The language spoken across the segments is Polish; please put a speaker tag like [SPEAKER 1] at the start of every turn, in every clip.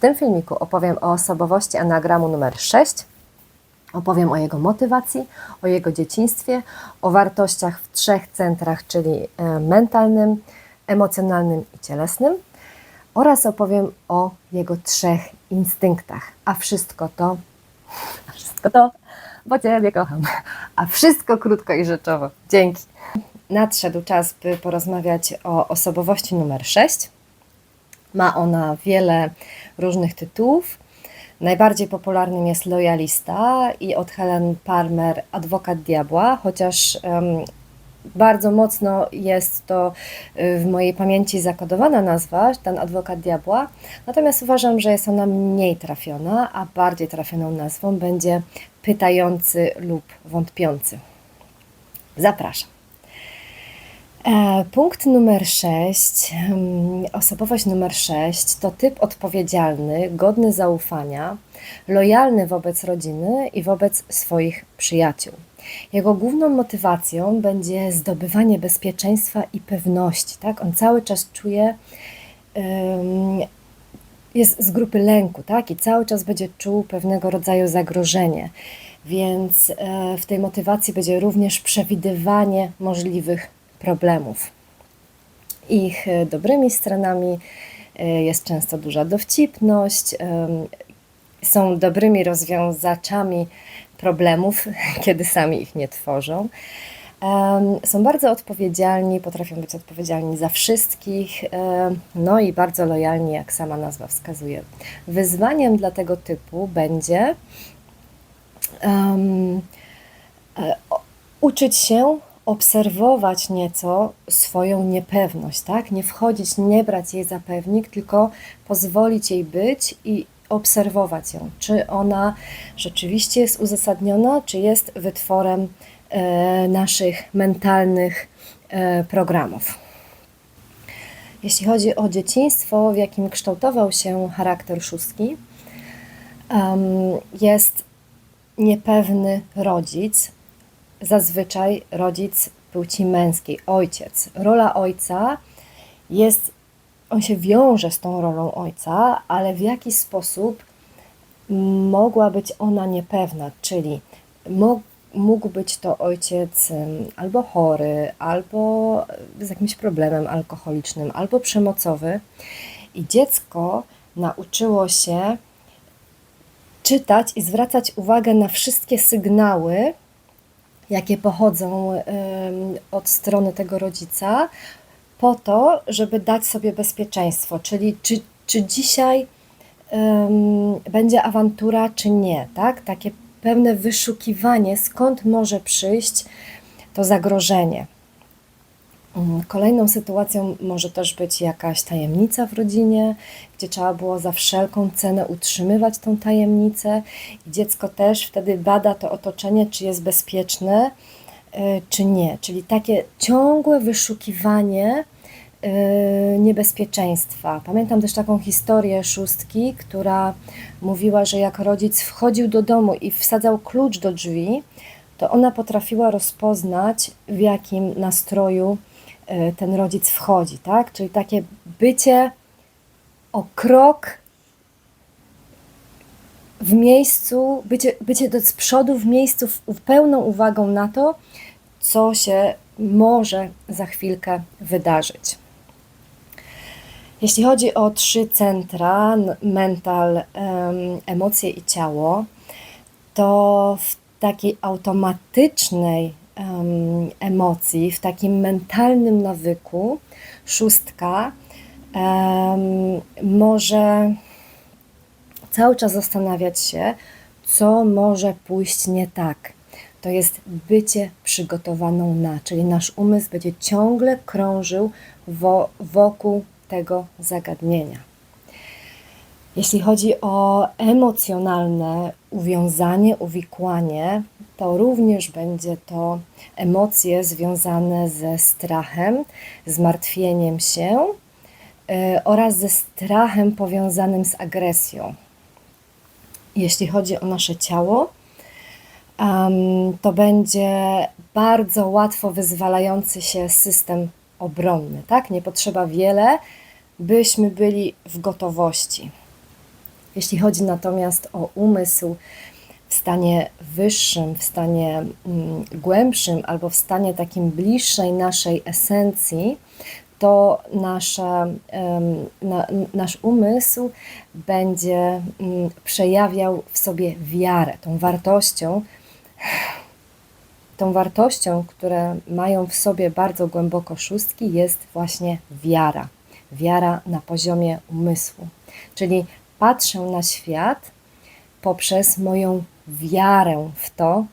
[SPEAKER 1] tym filmiku opowiem o osobowości anagramu numer 6. Opowiem o jego motywacji, o jego dzieciństwie, o wartościach w trzech centrach, czyli e, mentalnym, emocjonalnym i cielesnym, oraz opowiem o jego trzech instynktach. A wszystko to, a wszystko to, bo Ciebie kocham. A wszystko krótko i rzeczowo. Dzięki. Nadszedł czas, by porozmawiać o osobowości numer 6. Ma ona wiele różnych tytułów. Najbardziej popularnym jest Lojalista i od Helen Palmer Adwokat Diabła, chociaż um, bardzo mocno jest to y, w mojej pamięci zakodowana nazwa, ten Adwokat Diabła. Natomiast uważam, że jest ona mniej trafiona, a bardziej trafioną nazwą będzie Pytający lub Wątpiący. Zapraszam. E, punkt numer 6, osobowość numer 6 to typ odpowiedzialny, godny zaufania, lojalny wobec rodziny i wobec swoich przyjaciół. Jego główną motywacją będzie zdobywanie bezpieczeństwa i pewności. Tak? On cały czas czuje, jest z grupy lęku tak? i cały czas będzie czuł pewnego rodzaju zagrożenie. Więc e, w tej motywacji będzie również przewidywanie możliwych problemów. Ich e, dobrymi stronami e, jest często duża dowcipność, są dobrymi rozwiązaczami problemów, kiedy sami ich nie tworzą. Są bardzo odpowiedzialni, potrafią być odpowiedzialni za wszystkich, no i bardzo lojalni, jak sama nazwa wskazuje. Wyzwaniem dla tego typu będzie um, uczyć się obserwować nieco swoją niepewność, tak? Nie wchodzić, nie brać jej za pewnik, tylko pozwolić jej być i obserwować ją, czy ona rzeczywiście jest uzasadniona, czy jest wytworem e, naszych mentalnych e, programów. Jeśli chodzi o dzieciństwo, w jakim kształtował się charakter szóstki, jest niepewny rodzic, zazwyczaj rodzic płci męskiej, ojciec. Rola ojca jest, on się wiąże z tą rolą ojca, ale w jaki sposób mogła być ona niepewna, czyli mógł być to ojciec albo chory, albo z jakimś problemem alkoholicznym, albo przemocowy, i dziecko nauczyło się czytać i zwracać uwagę na wszystkie sygnały, jakie pochodzą od strony tego rodzica, po to, żeby dać sobie bezpieczeństwo, czyli czy, czy dzisiaj będzie awantura, czy nie, tak? Takie pewne wyszukiwanie, skąd może przyjść to zagrożenie. Mm, kolejną sytuacją może też być jakaś tajemnica w rodzinie, gdzie trzeba było za wszelką cenę utrzymywać tą tajemnicę, i dziecko też wtedy bada to otoczenie, czy jest bezpieczne, e, czy nie. Czyli takie ciągłe wyszukiwanie e, niebezpieczeństwa. Pamiętam też taką historię szóstki, która mówiła, że jak rodzic wchodził do domu i wsadzał klucz do drzwi, to ona potrafiła rozpoznać, w jakim nastroju ten rodzic wchodzi, tak? Czyli takie bycie o krok w miejscu, bycie, bycie do z przodu w miejscu w, pełną uwagą na to, co się może za chwilkę wydarzyć. Jeśli chodzi o trzy centra, mental, emocje i ciało, to w takiej automatycznej emocji, w takim mentalnym nawyku, szóstka może cały czas zastanawiać się, co może pójść nie tak. To jest bycie przygotowaną na, czyli nasz umysł będzie ciągle krążył wo, wokół tego zagadnienia. Jeśli chodzi o emocjonalne uwiązanie, uwikłanie, to również będzie to emocje związane ze strachem, zmartwieniem się yy, oraz ze strachem powiązanym z agresją. Jeśli chodzi o nasze ciało, to będzie bardzo łatwo wyzwalający się system obronny. Tak? Nie potrzeba wiele, byśmy byli w gotowości. Jeśli chodzi natomiast o umysł w stanie wyższym, w stanie mm, głębszym albo w stanie takim bliższej naszej esencji, to nasza, na, nasz umysł będzie mm, przejawiał w sobie wiarę, tą wartością, tą wartością, które mają w sobie bardzo głęboko szóstki, jest właśnie wiara. Wiara na poziomie umysłu. Czyli patrzę na świat poprzez moją wiarę w to,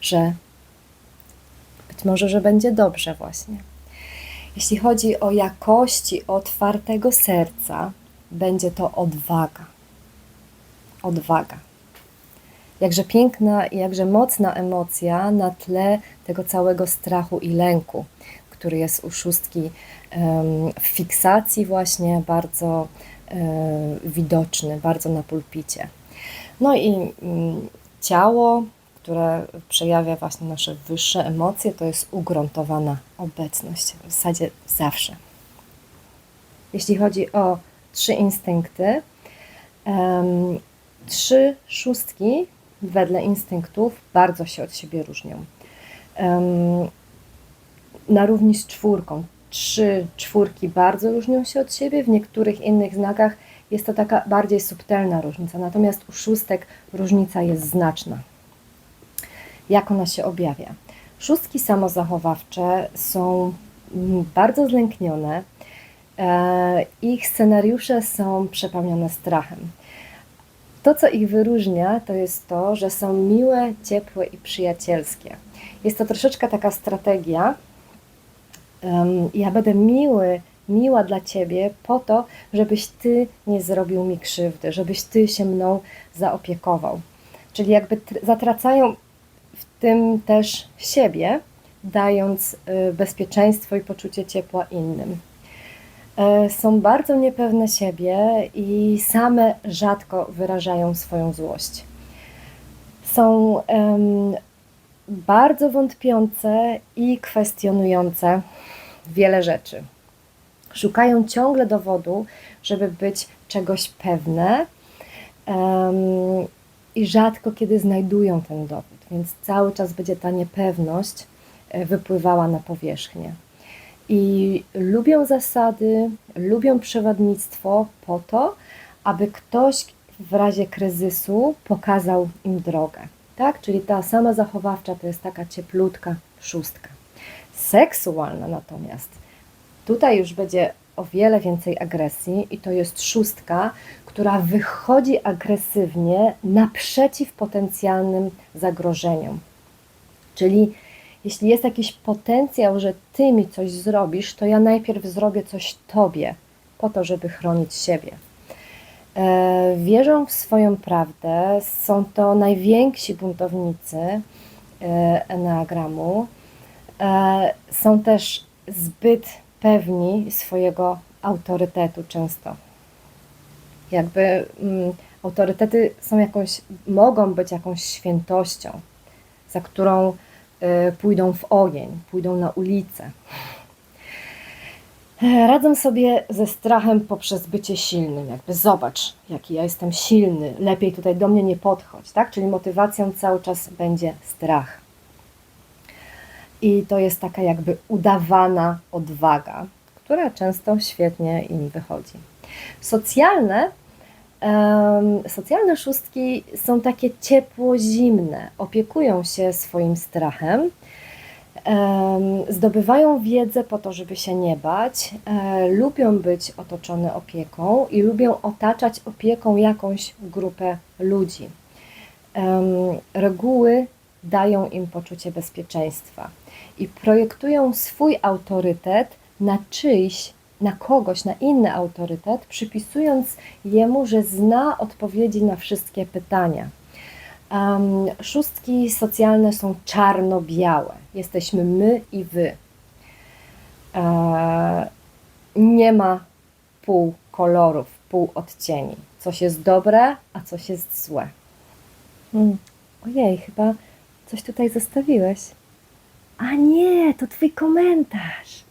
[SPEAKER 1] że być może, że będzie dobrze właśnie. Jeśli chodzi o jakości otwartego serca, będzie to odwaga. Odwaga. Jakże piękna i jakże mocna emocja na tle tego całego strachu i lęku, który jest u szóstki w fiksacji właśnie bardzo widoczny, bardzo na pulpicie. No i mm, ciało, które przejawia właśnie nasze wyższe emocje, to jest ugruntowana obecność, w zasadzie zawsze. Jeśli chodzi o trzy instynkty, trzy szóstki wedle instynktów bardzo się od siebie różnią. Na równi z czwórką. Trzy czwórki bardzo różnią się od siebie, w niektórych innych znakach jest to taka bardziej subtelna różnica, natomiast u szóstek różnica jest znaczna. Jak ona się objawia? Szóstki samozachowawcze są mm, bardzo zlęknione, e, ich scenariusze są przepełnione strachem. To, co ich wyróżnia, to jest to, że są miłe, ciepłe i przyjacielskie. Jest to troszeczkę taka strategia. ja będę miły, miła dla ciebie po to, żebyś ty nie zrobił mi krzywdy, żebyś ty się mną zaopiekował. Czyli jakby tr- zatracają w tym też siebie, dając y, bezpieczeństwo i poczucie ciepła innym. E, Są bardzo niepewne siebie i same rzadko wyrażają swoją złość. Są em, bardzo wątpiące i kwestionujące wiele rzeczy. Szukają ciągle dowodu, żeby być czegoś pewne em, i rzadko kiedy znajdują ten dowód, więc cały czas będzie ta niepewność e, wypływała na powierzchnię. I lubią zasady, lubią przewodnictwo po to, aby ktoś w razie kryzysu pokazał im drogę. Tak? Czyli ta sama zachowawcza to jest taka cieplutka szóstka. Seksualna natomiast tutaj już będzie o wiele więcej agresji i to jest szóstka, która wychodzi agresywnie naprzeciw potencjalnym zagrożeniom. Czyli jeśli jest jakiś potencjał, że ty mi coś zrobisz, to ja najpierw zrobię coś tobie, po to, żeby chronić siebie. E, wierzą w swoją prawdę, są to najwięksi buntownicy e, Enneagramu. E, są też zbyt pewni swojego autorytetu często. Jakby mm, autorytety są jakąś, mogą być jakąś świętością, za którą y, pójdą w ogień, pójdą na ulicę. Radzą sobie ze strachem poprzez bycie silnym, jakby zobacz, jaki ja jestem silny, lepiej tutaj do mnie nie podchodź, tak? Czyli motywacją cały czas będzie strach. I to jest taka jakby udawana odwaga, która często świetnie im wychodzi. Socjalne, em, socjalne szóstki są takie ciepło-zimne, opiekują się swoim strachem, em, zdobywają wiedzę po to, żeby się nie bać, e, lubią być otoczone opieką i lubią otaczać opieką jakąś grupę ludzi. Em, reguły dają im poczucie bezpieczeństwa i projektują swój autorytet na czyjś, na kogoś, na inny autorytet, przypisując jemu, że zna odpowiedzi na wszystkie pytania. Um, szóstki socjalne są czarno-białe. Jesteśmy my i wy. E, nie ma pół kolorów, pół odcieni. Coś jest dobre, a coś jest złe. Hmm. Ojej, chyba coś tutaj zostawiłeś. A nie, to twój komentarz.